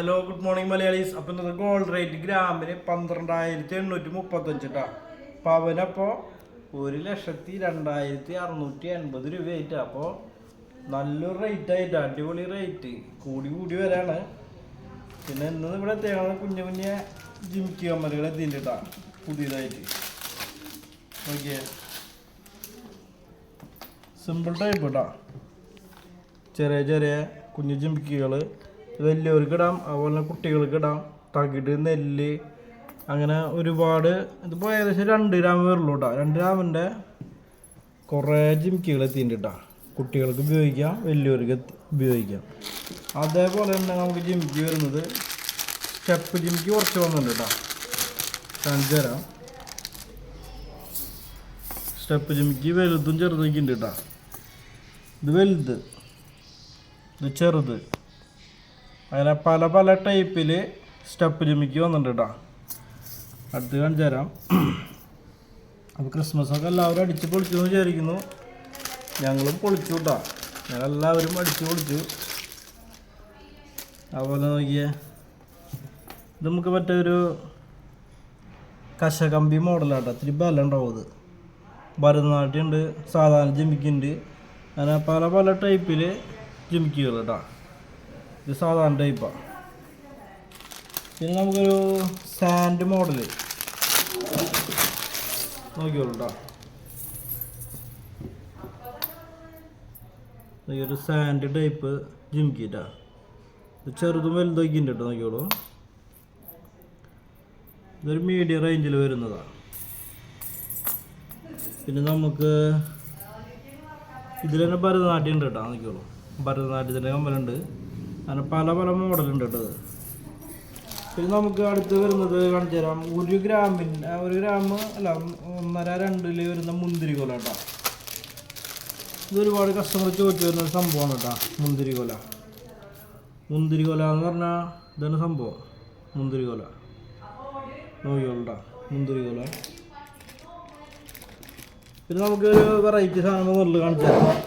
Hello good morning Malayalees അപ്പം ഇന്നത്തെ gold rate ഗ്രാമിന് പന്ത്രണ്ടായിരത്തി എണ്ണൂറ്റി മുപ്പത്തഞ്ച് കേട്ടോ പവനപ്പോൾ ഒരു ലക്ഷത്തി രണ്ടായിരത്തി അറുന്നൂറ്റി എൺപത് രൂപയായിട്ട്. അപ്പോൾ നല്ലൊരു റേറ്റ് ആയിട്ട് അടിപൊളി റേറ്റ് കൂടി കൂടി വരാണ്. പിന്നെ ഇന്ന് ഇവിടെ എത്തിയാണ് കുഞ്ഞു കുഞ്ഞ ജിമിക്കി കമ്മലുകൾ എത്തിയിട്ടാ പുതിയതായിട്ട്. ഓക്കെ സിമ്പിൾ ടൈപ്പ് കേട്ടോ ചെറിയ ചെറിയ കുഞ്ഞു ജിമിക്കികൾ വലിയവർക്ക് ഇടാം അതുപോലെ കുട്ടികൾക്ക് ഇടാം. തകിട് നെല്ല് അങ്ങനെ ഒരുപാട്. ഇതിപ്പോൾ ഏകദേശം രണ്ട് ഗ്രാം വരുള്ളൂ കേട്ടോ രണ്ട് ഗ്രാമിന്റെ കുറേ ജിമിക്കുകൾ എത്തിയിട്ടുണ്ട് കേട്ടോ കുട്ടികൾക്ക് ഉപയോഗിക്കാം വലിയവർക്ക് ഉപയോഗിക്കാം. അതേപോലെ തന്നെ നമുക്ക് ജിമിക്ക് വരുന്നത് സ്റ്റെപ്പ് ജിമിക്ക് കുറച്ച് വന്നിട്ടുണ്ട് കേട്ടോ കാണിച്ചു സ്റ്റെപ്പ് ജിമിക്ക് വലുതും ചെറുതൊക്കെ ഉണ്ട് കേട്ടോ ഇത് വലുത്. ഇത് ചെറുത്. അങ്ങനെ പല പല ടൈപ്പിൽ സ്റ്റെപ്പ് ജിമ്മിക്ക് വന്നിട്ടുണ്ട് കേട്ടോ അടുത്ത് കാണിച്ചു തരാം. അപ്പോൾ ക്രിസ്മസ് ഒക്കെ എല്ലാവരും അടിച്ച് പൊളിച്ചു എന്ന് വിചാരിക്കുന്നു. ഞങ്ങളും പൊളിച്ചു കേട്ടോ ഞങ്ങളെല്ലാവരും അടിച്ച് പൊളിച്ചു. അതുപോലെ നോക്കിയേ. ഇത് നമുക്ക് മറ്റേ ഒരു കശകമ്പി മോഡലാട്ടോ ഇത്തിരി ബലം ഉണ്ടാവും ഇത് ഭരതനാട്യം ഉണ്ട് സാധാരണ ജിമിക്കുണ്ട്. അങ്ങനെ പല പല ടൈപ്പിൽ ജിമിക്കുകൾ കേട്ടോ ഇത് സാധാരണ ടൈപ്പാണ് പിന്നെ നമുക്കൊരു സാൻഡ് മോഡൽ നോക്കിയോളൂ ഒരു സാൻഡ് ടൈപ്പ് ജിംകിട്ടാ കേട്ടോ ഇത് ചെറുതും വലുതൊക്കെ ഉണ്ട് കേട്ടോ നോക്കിയോളൂ ഇതൊരു മീഡിയം റേഞ്ചിൽ വരുന്നതാണ് പിന്നെ നമുക്ക് ഇതിൽ തന്നെ ഭരതനാട്യം ഉണ്ട് കേട്ടോ നോക്കിയോളൂ ഭരതനാട്യത്തിന്റെ കമ്പലുണ്ട് അങ്ങനെ പല പല മോഡലുണ്ട് കേട്ടോ പിന്നെ നമുക്ക് അടുത്ത് വരുന്നത് കാണിച്ചു തരാം ഒരു ഗ്രാമിന് ഒരു ഗ്രാം അല്ല ഒന്നര രണ്ടിൽ വരുന്ന മുന്തിരി കൊല കേട്ടോ. ഇത് ഒരുപാട് കസ്റ്റമർ ചോദിച്ചു വരുന്ന ഒരു സംഭവമാണ് കേട്ടോ മുന്തിരി കൊല മുന്തിരി കൊല എന്ന് പറഞ്ഞാൽ ഇതാണ് സംഭവം. മുന്തിരി കൊല നോക്കിയോളൂ മുന്തിരി കൊല പിന്നെ നമുക്ക് ഒരു വെറൈറ്റി സാധനം മുകളിൽ കാണിച്ചു തരാം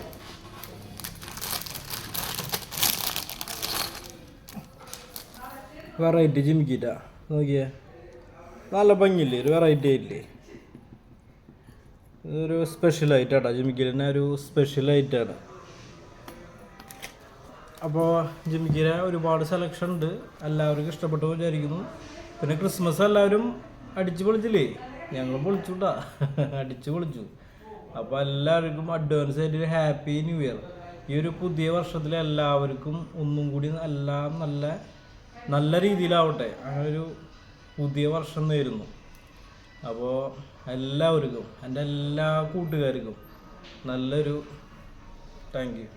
വെറൈറ്റി ജിമിക്കിട്ടാ നോക്കിയേ. നല്ല ഭംഗിയില്ലേ? ഒരു വെറൈറ്റി ആയില്ലേ? ഇതൊരു സ്പെഷ്യൽ ഐറ്റാട്ടാ ജിമിക്കിൽ തന്നെ ഒരു സ്പെഷ്യൽ ഐറ്റാണ് അപ്പോൾ ജിമിക്കിര ഒരുപാട് സെലക്ഷൻ ഉണ്ട്. എല്ലാവർക്കും ഇഷ്ടപ്പെട്ടു വിചാരിക്കുന്നു. പിന്നെ ക്രിസ്മസ് എല്ലാവരും അടിച്ചു പൊളിച്ചില്ലേ? ഞങ്ങൾ പൊളിച്ചുട്ടാ. അടിച്ചു പൊളിച്ചു. അപ്പോൾ എല്ലാവർക്കും അഡ്വാൻസ് ആയിട്ട് ഒരു ഹാപ്പി ന്യൂ ഇയർ ഈ ഒരു പുതിയ വർഷത്തിൽ എല്ലാവർക്കും ഒന്നും കൂടി എല്ലാം നല്ല നല്ല രീതിയിലാവട്ടെ. അങ്ങനെ ഒരു പുതിയ വർഷം നേരുന്നു. അപ്പോൾ എല്ലാവർക്കും എന്റെ എല്ലാ കൂട്ടുകാർക്കും നല്ലൊരു താങ്ക് യു